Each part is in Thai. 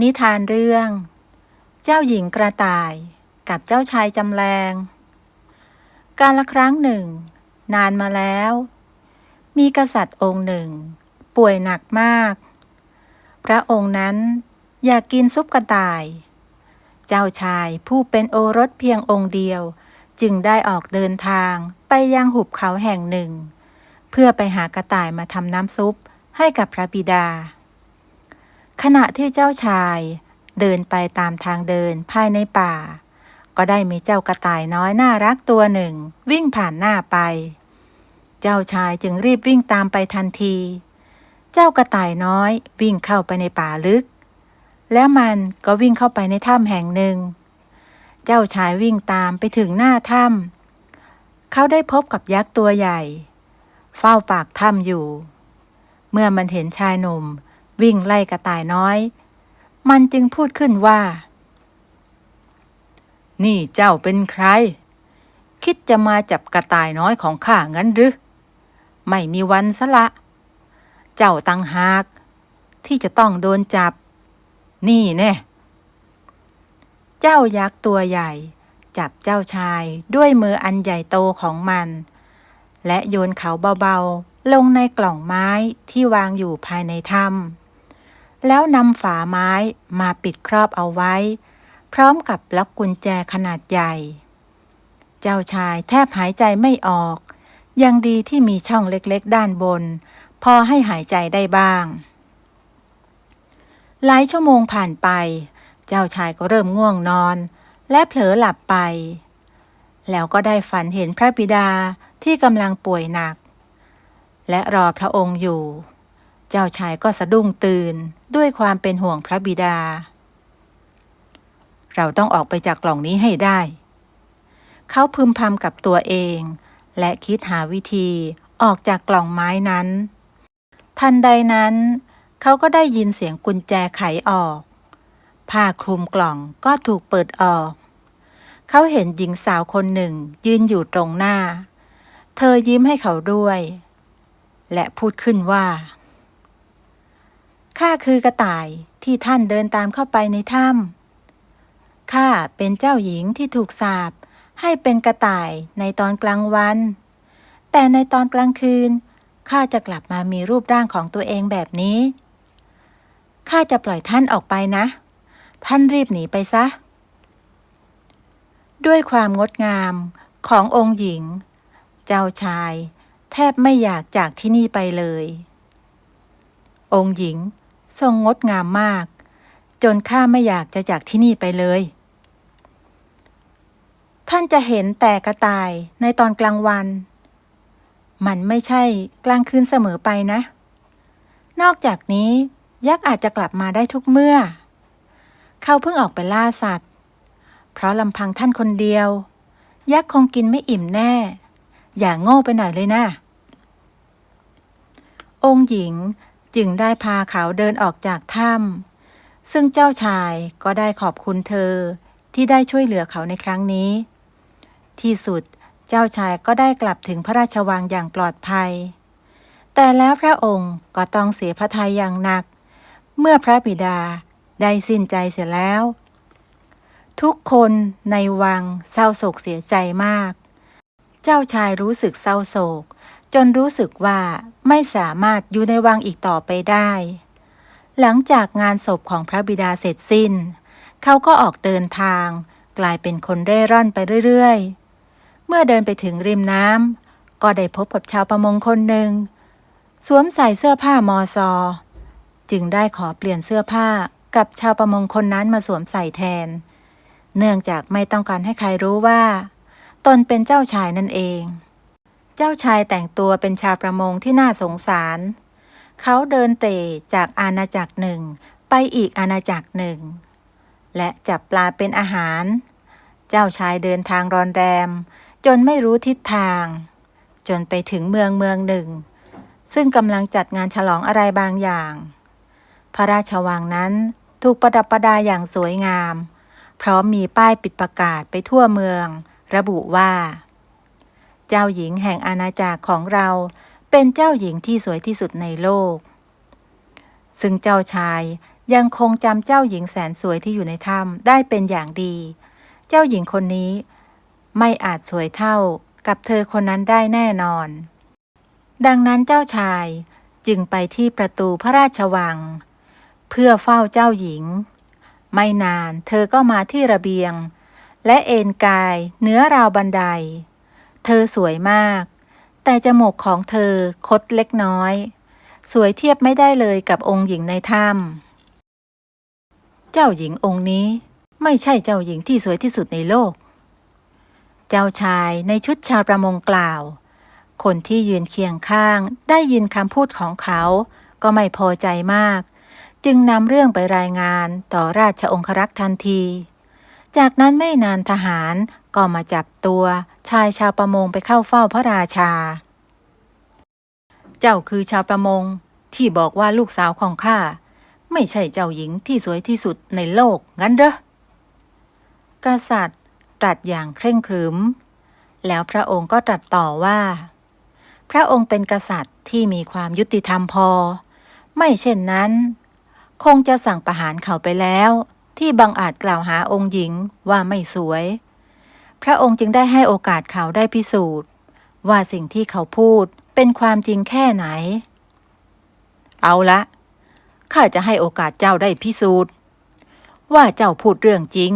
นิทานเรื่อง เจ้าหญิงกระต่ายกับเจ้าชายจำแรง การละครั้งหนึ่ง นานมาแล้ว มีกษัตริย์องค์หนึ่ง ป่วยหนักมาก พระองค์นั้นอยากกินซุปกระต่าย เจ้าชายผู้เป็นโอรสเพียงองค์เดียวจึงได้ออกเดินทางไปยังหุบเขาแห่งหนึ่ง เพื่อไปหากระต่ายมาทำน้ำซุปให้กับพระบิดา ขณะที่เจ้าชายเดินไปตามทางเดินภายในป่า ก็ได้มีเจ้ากระต่ายน้อยน่ารักตัวหนึ่ง วิ่งผ่านหน้าไป เจ้าชายจึงรีบวิ่งตามไปทันที เจ้ากระต่ายน้อยวิ่งเข้าไปในป่าลึก แล้วมันก็วิ่งเข้าไปในถ้ำแห่งหนึ่ง เจ้าชายวิ่งตามไปถึงหน้าถ้ำเขาได้พบกับยักษ์ตัวใหญ่ เฝ้าปากถ้ำอยู่ เมื่อมันเห็นชายหนุ่ม วิ่งไล่กระต่ายน้อย มันจึงพูดขึ้นว่า นี่เจ้าเป็นใคร คิดจะมาจับกระต่ายน้อยของข้างั้นหรือ ไม่มีวันสละ เจ้าตังหาก ที่จะต้องโดนจับ นี่แน่เจ้ายักษ์ตัวใหญ่ จับเจ้าชายด้วยมืออันใหญ่โตของมัน และโยนเขาเบาๆลงในกล่องไม้ที่วางอยู่ภายในถ้ำ แล้วนำฝาไม้มาปิดครอบเอาไว้ พร้อมกับล็อกกุญแจขนาดใหญ่ เจ้าชายแทบหายใจไม่ออก ยังดีที่มีช่องเล็กๆ ด้านบน พอให้หายใจได้บ้าง หลายชั่วโมงผ่านไป เจ้าชายก็เริ่มง่วงนอน และเผลอหลับไป แล้วก็ได้ฝันเห็นพระบิดาที่กำลังป่วยหนัก และรอพระองค์อยู่ เจ้าชายก็สะดุ้งตื่นด้วยความเป็นห่วงพระบิดา เราต้องออกไปจากกล่องนี้ให้ได้ เขาพึมพำกับตัวเอง และคิดหาวิธีออกจากกล่องไม้นั้น ทันใดนั้น เขาก็ได้ยินเสียงกุญแจไขออก ผ้าคลุมกล่องก็ถูกเปิดออก เขาเห็นหญิงสาวคนหนึ่งยืนอยู่ตรงหน้า เธอยิ้มให้เขาด้วย และพูดขึ้นว่า ข้าคือกระต่ายที่ท่านเดินตามเข้าไปในถ้ำข้าเป็นเจ้าหญิงที่ถูกสาปให้เป็นกระต่ายในตอนกลางวัน แต่ในตอนกลางคืนข้าจะกลับมามีรูปร่างของตัวเองแบบนี้ ข้าจะปล่อยท่านออกไปนะ ท่านรีบหนีไปซะ ด้วยความงดงามขององค์หญิง เจ้าชาย แทบไม่อยากจากที่นี่ไปเลย องค์หญิง ทรงงดงามมาก จนข้าไม่อยากจะจากที่นี่ไปเลย ท่านจะเห็นแต่กระต่ายในตอนกลางวัน มันไม่ใช่กลางคืนเสมอไปนะ นอกจากนี้ยักษ์อาจจะกลับมาได้ทุกเมื่อ เขาเพิ่งออกไปล่าสัตว์ เพราะลำพังท่านคนเดียว ยักษ์คงกินไม่อิ่มแน่ อย่างโง่ไปหน่อยเลยนะ องค์หญิง จึงได้พาเขาเดินออกจากถ้ำซึ่งเจ้าชายก็ได้ขอบคุณเธอที่ได้ช่วยเหลือเขาในครั้งนี้ ที่สุดเจ้าชายก็ได้กลับถึงพระราชวังอย่างปลอดภัย แต่แล้วพระองค์ก็ต้องเสียพระทัยอย่างหนัก เมื่อพระบิดาได้สิ้นใจเสียแล้ว ทุกคนในวังเศร้าโศกเสียใจมาก เจ้าชายรู้สึกเศร้าโศก จนรู้สึกว่าไม่สามารถอยู่ในวังอีกต่อไปได้ หลังจากงานศพของพระบิดาเสร็จสิ้น เขาก็ออกเดินทาง กลายเป็นคนเร่ร่อนไปเรื่อยๆ เมื่อเดินไปถึงริมน้ำก็ได้พบกับชาวประมงคนหนึ่ง สวมใส่เสื้อผ้ามอซอ จึงได้ขอเปลี่ยนเสื้อผ้ากับชาวประมงคนนั้นมาสวมใส่แทน เนื่องจากไม่ต้องการให้ใครรู้ว่า ตนเป็นเจ้าชายนั่นเอง เจ้าชายแต่งตัวเป็นชาวประมงที่น่าสงสาร เขาเดินเตะจากอาณาจักรหนึ่งไปอีกอาณาจักรหนึ่ง และจับปลาเป็นอาหาร เจ้าชายเดินทางรอนแรม จนไม่รู้ทิศทาง จนไปถึงเมืองเมืองหนึ่ง ซึ่งกำลังจัดงานฉลองอะไรบางอย่าง พระราชวังนั้นถูกประดับประดาอย่างสวยงาม พร้อมมีป้ายปิดประกาศไปทั่วเมือง ระบุว่า เจ้าหญิงแห่งอาณาจักรของเราเป็นเจ้าหญิงที่สวยที่สุดในโลก ซึ่งเจ้าชายยังคงจำเจ้าหญิงแสนสวยที่อยู่ในถ้ำได้เป็นอย่างดี เจ้าหญิงคนนี้ไม่อาจสวยเท่ากับเธอคนนั้นได้แน่นอน ดังนั้นเจ้าชายจึงไปที่ประตูพระราชวัง เพื่อเฝ้าเจ้าหญิง ไม่นานเธอก็มาที่ระเบียง และเอนกายเหนือราวบันได เธอสวยมาก แต่จมูกของเธอคดเล็กน้อย สวยเทียบไม่ได้เลยกับองค์หญิงในถ้ำเจ้าหญิงองค์นี้ไม่ใช่เจ้าหญิงที่สวยที่สุดในโลก เจ้าชายในชุดชาวประมงกล่าว คนที่ยืนเคียงข้างได้ยินคำพูดของเขา ก็ไม่พอใจมาก จึงนำเรื่องไปรายงานต่อราชองครักษ์ทันที จากนั้นไม่นานทหารก็มาจับตัวชายชาวประมงไปเข้าเฝ้าพระราชา เจ้าคือชาวประมงที่บอกว่าลูกสาวของข้าไม่ใช่เจ้าหญิงที่สวยที่สุดในโลกงั้นเหรอกษัตริย์ตรัสอย่างเคร่งครึม แล้วพระองค์ก็ตรัสต่อว่า พระองค์เป็นกษัตริย์ที่มีความยุติธรรมพอ ไม่เช่นนั้น คงจะสั่งประหารเขาไปแล้ว ที่บังอาจกล่าวหาองค์หญิงว่าไม่สวย พระองค์จึงได้ให้โอกาสเขาได้พิสูจน์ ว่าสิ่งที่เขาพูดเป็นความจริงแค่ไหน เอาละข้าจะให้โอกาสเจ้าได้พิสูจน์ ว่าเจ้าพูดเรื่องจริง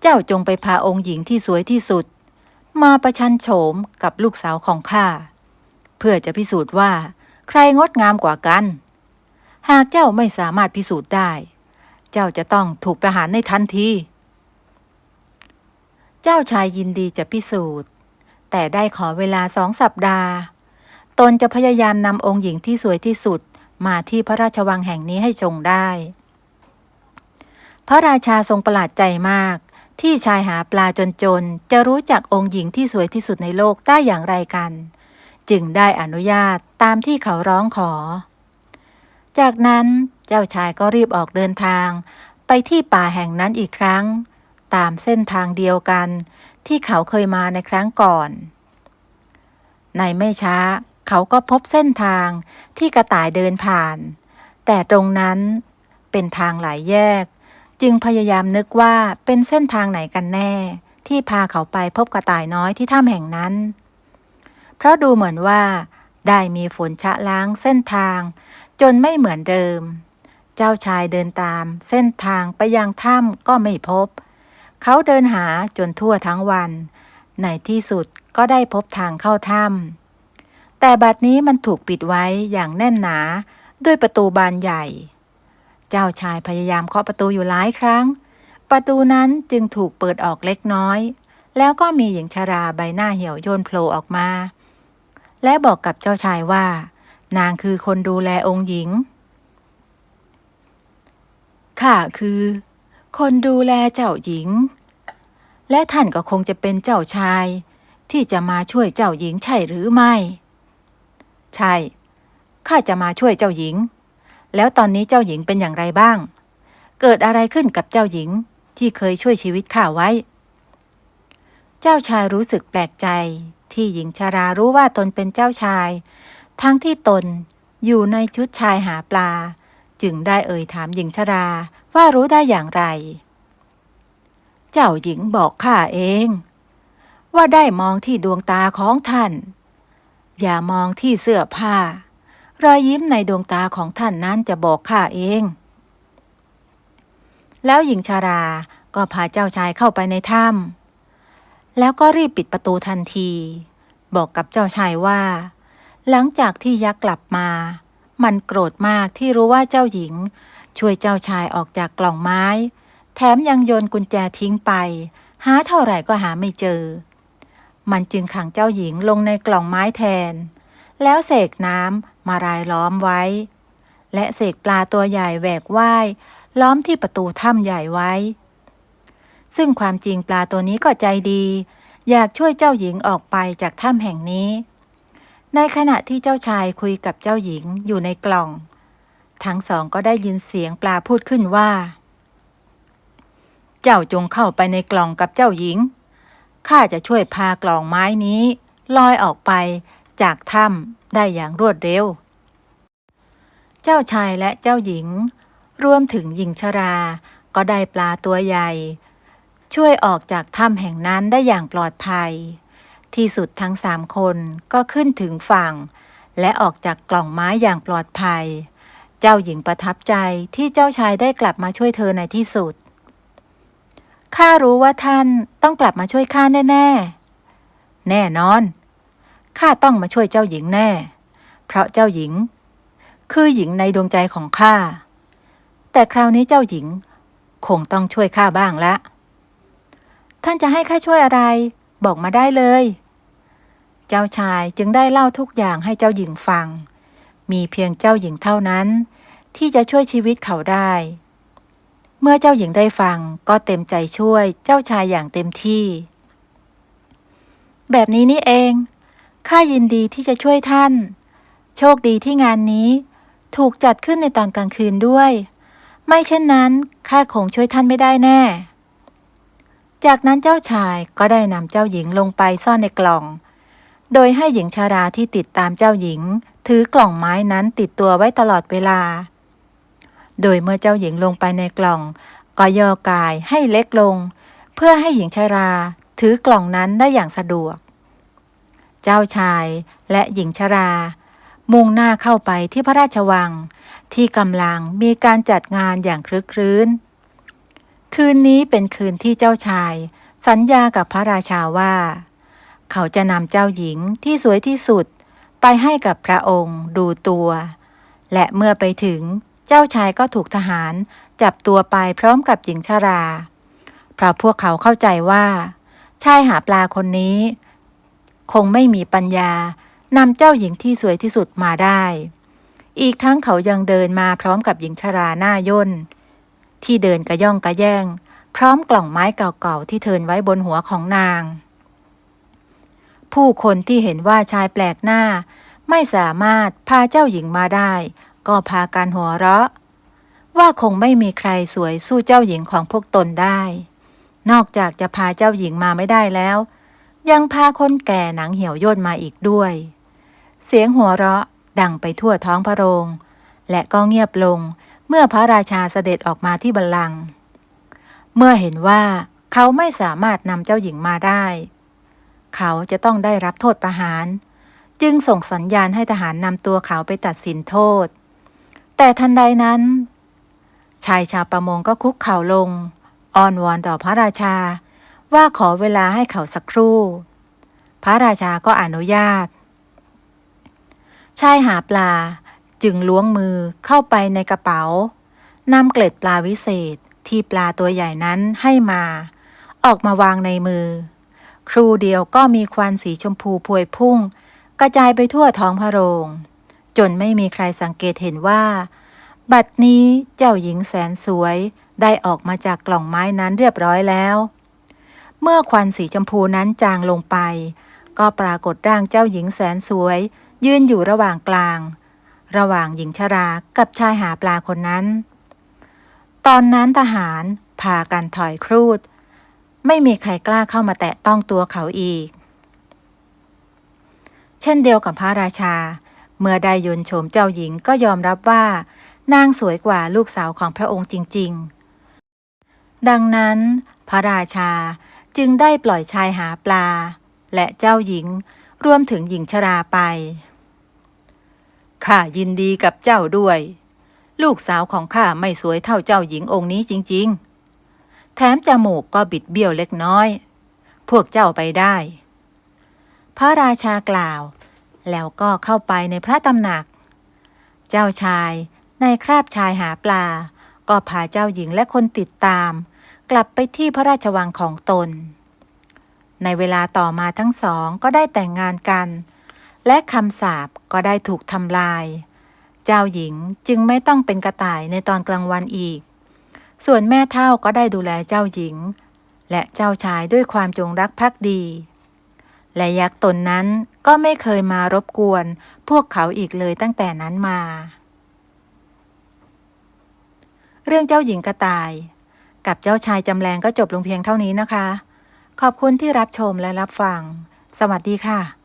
เจ้าจงไปพาองค์หญิงที่สวยที่สุด มาประชันโฉมกับลูกสาวของข้าเพื่อจะพิสูจน์ว่าใครงดงามกว่ากัน หากเจ้าไม่สามารถพิสูจน์ได้ เจ้าจะต้องถูกประหารในทันที เจ้าชายยินดีจะพิสูจน์ แต่ได้ขอเวลาสองสัปดาห์ ตนจะพยายามนำองค์หญิงที่สวยที่สุดมาที่พระราชวังแห่งนี้ให้ชงได้ พระราชาทรงประหลาดใจมาก ที่ชายหาปลาจนๆจะรู้จักองค์หญิงที่สวยที่สุดในโลกได้อย่างไรกัน จึงได้อนุญาตตามที่เขาร้องขอ จากนั้นเจ้าชายก็รีบออกเดินทาง ไปที่ป่าแห่งนั้นอีกครั้ง ตามเส้นทางเดียวกัน ที่เขาเคยมาในครั้งก่อน ในไม่ช้าเขาก็พบเส้นทางที่กระต่ายเดินผ่าน แต่ตรงนั้นเป็นทางหลายแยก จึงพยายามนึกว่าเป็นเส้นทางไหนกันแน่ ที่พาเขาไปพบกระต่ายน้อยที่ถ้ำแห่งนั้น เพราะดูเหมือนว่าได้มีฝนชะล้างเส้นทาง จนไม่เหมือนเดิม เจ้าชายเดินตาม เส้นทางไปยังถ้ำก็ไม่พบ เขาเดินหาจนทั่วทั้งวัน ในที่สุดก็ได้พบทางเข้าถ้ำแต่บัดนี้มันถูกปิดไว้อย่างแน่นหนาด้วยประตูบานใหญ่ เจ้าชายพยายามเคาะประตูอยู่หลายครั้ง ประตูนั้นจึงถูกเปิดออกเล็กน้อย แล้วก็มีหญิงชาราใบหน้าเหี่ยวย่นโผล่ออกมา และบอกกับเจ้าชายว่า นางคือคนดูแลองค์หญิง ข้าคือ คนดูแลเจ้าหญิง และท่านก็คงจะเป็นเจ้าชาย ที่จะมาช่วยเจ้าหญิงใช่หรือไม่ ใช่ ข้าจะมาช่วยเจ้าหญิง แล้วตอนนี้เจ้าหญิงเป็นอย่างไรบ้าง เกิดอะไรขึ้นกับเจ้าหญิงที่เคยช่วยชีวิตข้าไว้ เจ้าชายรู้สึกแปลกใจที่หญิงชารารู้ว่าตนเป็นเจ้าชาย ทั้งที่ตนอยู่ในชุดชายหาปลา จึงได้เอ่ยถามหญิงชราว่ารู้ได้อย่างไร เจ้าหญิงบอกข้าเอง ว่าได้มองที่ดวงตาของท่าน อย่ามองที่เสื้อผ้า รอยยิ้มในดวงตาของท่านนั้นจะบอกข้าเอง แล้วหญิงชาราก็พาเจ้าชายเข้าไปในถ้ำแล้วก็รีบปิดประตูทันที บอกกับเจ้าชายว่า หลังจากที่ยักษ์กลับมา มันโกรธมากที่รู้ว่าเจ้าหญิง ช่วยเจ้าชายออกจากกล่องไม้ แถมยังโยนกุญแจทิ้งไป หาเท่าไหร่ก็หาไม่เจอ มันจึงขังเจ้าหญิงลงในกล่องไม้แทน แล้วเสกน้ำมารายล้อมไว้ และเสกปลาตัวใหญ่แหวกว่ายล้อมที่ประตูถ้ำใหญ่ไว้ ซึ่งความจริงปลาตัวนี้ก็ใจดี อยากช่วยเจ้าหญิงออกไปจากถ้ำแห่งนี้ ในขณะที่เจ้าชายคุยกับเจ้าหญิงอยู่ในกล่อง ทั้งสองก็ได้ยินเสียงปลาพูดขึ้นว่า เจ้าจงเข้าไปในกล่องกับเจ้าหญิง ข้าจะช่วยพากล่องไม้นี้ลอยออกไปจากถ้ำได้อย่างรวดเร็ว เจ้าชายและเจ้าหญิง รวมถึงหญิงชรา ก็ได้ปลาตัวใหญ่ ช่วยออกจากถ้ำแห่งนั้นได้อย่างปลอดภัย ที่สุดทั้งสามคนก็ขึ้นถึงฝั่ง และออกจากกล่องไม้อย่างปลอดภัย เจ้าหญิงประทับใจที่เจ้าชายได้กลับมาช่วยเธอในที่สุด ข้ารู้ว่าท่านต้องกลับมาช่วยข้าแน่ ๆ แน่นอน ข้าต้องมาช่วยเจ้าหญิงแน่ เพราะเจ้าหญิง คือหญิงในดวงใจของข้า แต่คราวนี้เจ้าหญิง คงต้องช่วยข้าบ้างละ ท่านจะให้ข้าช่วยอะไร บอกมาได้เลย เจ้าชายจึงได้เล่าทุกอย่างให้เจ้าหญิงฟัง มีเพียงเจ้าหญิงเท่านั้น ที่จะช่วยชีวิตเขาได้ เมื่อเจ้าหญิงได้ฟังก็เต็มใจช่วยเจ้าชายอย่างเต็มที่ แบบนี้นี่เอง ข้ายินดีที่จะช่วยท่าน โชคดีที่งานนี้ ถูกจัดขึ้นในตอนกลางคืนด้วย ไม่เช่นนั้นข้าคงช่วยท่านไม่ได้แน่ จากนั้นเจ้าชายก็ได้นำเจ้าหญิงลงไปซ่อนในกล่อง โดยให้หญิงชาราที่ติดตามเจ้าหญิง ถือกล่องไม้นั้นติดตัวไว้ตลอดเวลา โดยเมื่อเจ้าหญิงลงไปในกล่อง ก็ย่อกายให้เล็กลง เพื่อให้หญิงชาราถือกล่องนั้นได้อย่างสะดวก เจ้าชายและหญิงชรา มุ่งหน้าเข้าไปที่พระราชวัง ที่กำลังมีการจัดงานอย่างคลึกครื้น คืนนี้เป็นคืนที่เจ้าชาย สัญญากับพระราชาว่า เขาจะนำเจ้าหญิงที่สวยที่สุด ไปให้กับพระองค์ดูตัว และเมื่อไปถึงเจ้าชายก็ถูกทหารจับตัวไปพร้อมกับหญิงชรา เพราะพวกเขาเข้าใจว่า ชายหาปลาคนนี้ คงไม่มีปัญญานำเจ้าหญิงที่สวยที่สุดมาได้ อีกทั้งเขายังเดินมาพร้อมกับหญิงชราหน้าย่น ที่เดินกระย่องกระแย่ง พร้อมกล่องไม้เก่าๆที่เทินไว้บนหัวของนาง ผู้คนที่เห็นว่าชายแปลกหน้า ไม่สามารถพาเจ้าหญิงมาได้ ก็พากันหัวเราะ ว่าคงไม่มีใครสวยสู้เจ้าหญิงของพวกตนได้ นอกจากจะพาเจ้าหญิงมาไม่ได้แล้ว ยังพาคนแก่หนังเหี่ยวย่นมาอีกด้วย เสียงหัวเราะดังไปทั่วท้องพระโรง และก็เงียบลงเมื่อพระราชาเสด็จออกมาที่บัลลังก์เมื่อเห็นว่าเขาไม่สามารถนำเจ้าหญิงมาได้ เขาจะต้องได้รับโทษประหาร จึงส่งสัญญาณให้ทหารนำตัวเขาไปตัดสินโทษ แต่ทันใดนั้น ชายชาวประมงก็คุกเข่าลง อ้อนวอนต่อพระราชา ว่าขอเวลาให้เขาสักครู่ พระราชาก็อนุญาต ชายหาปลาจึงล้วงมือเข้าไปในกระเป๋านำเกล็ดปลาวิเศษที่ปลาตัวใหญ่นั้นให้มา ออกมาวางในมือ ครูเดียวก็มีควันสีชมพูพวยพุ่ง กระจายไปทั่วท้องพระโรง จนไม่มีใครสังเกตเห็นว่า บัดนี้เจ้าหญิงแสนสวยได้ออกมาจากกล่องไม้นั้นเรียบร้อยแล้ว เมื่อควันสีชมพูนั้นจางลงไป ก็ปรากฏร่างเจ้าหญิงแสนสวย ยืนอยู่ระหว่างกลาง ระหว่างหญิงชรากับชายหาปลาคนนั้น ตอนนั้นทหารพากันถอยครูด ไม่มีใครกล้าเข้ามาแตะต้องตัวเขาอีก เช่นเดียวกับพระราชา เมื่อได้ยนโฉมเจ้าหญิงก็ยอมรับว่า นางสวยกว่าลูกสาวของพระองค์จริง ๆ ดังนั้น พระราชาจึงได้ปล่อยชายหาปลา และเจ้าหญิงรวมถึงหญิงชราไป ข้ายินดีกับเจ้าด้วย ลูกสาวของข้าไม่สวยเท่าเจ้าหญิงองค์นี้จริง ๆ ถมจมูกก็บิดเบี้ยวเล็กน้อย พวกเจ้าไปได้ พระราชากล่าว แล้วก็เข้าไปในพระตำหนัก เจ้าชายในคราบชายหาปลา ก็พาเจ้าหญิงและคนติดตาม กลับไปที่พระราชวังของตน ในเวลาต่อมาทั้งสองก็ได้แต่งงานกัน และคำสาปก็ได้ถูกทำลาย เจ้าหญิงจึงไม่ต้องเป็นกระต่ายในตอนกลางวันอีก ส่วนแม่เท่าก็ได้ดูแลเจ้าหญิง และเจ้าชายด้วยความจงรักภักดี และยักษ์ตนนั้นก็ไม่เคยมารบกวน พวกเขาอีกเลยตั้งแต่นั้นมา เรื่องเจ้าหญิงกระต่าย กับเจ้าชายจำแรงก็จบลงเพียงเท่านี้นะคะ ขอบคุณที่รับชมและรับฟัง สวัสดีค่ะ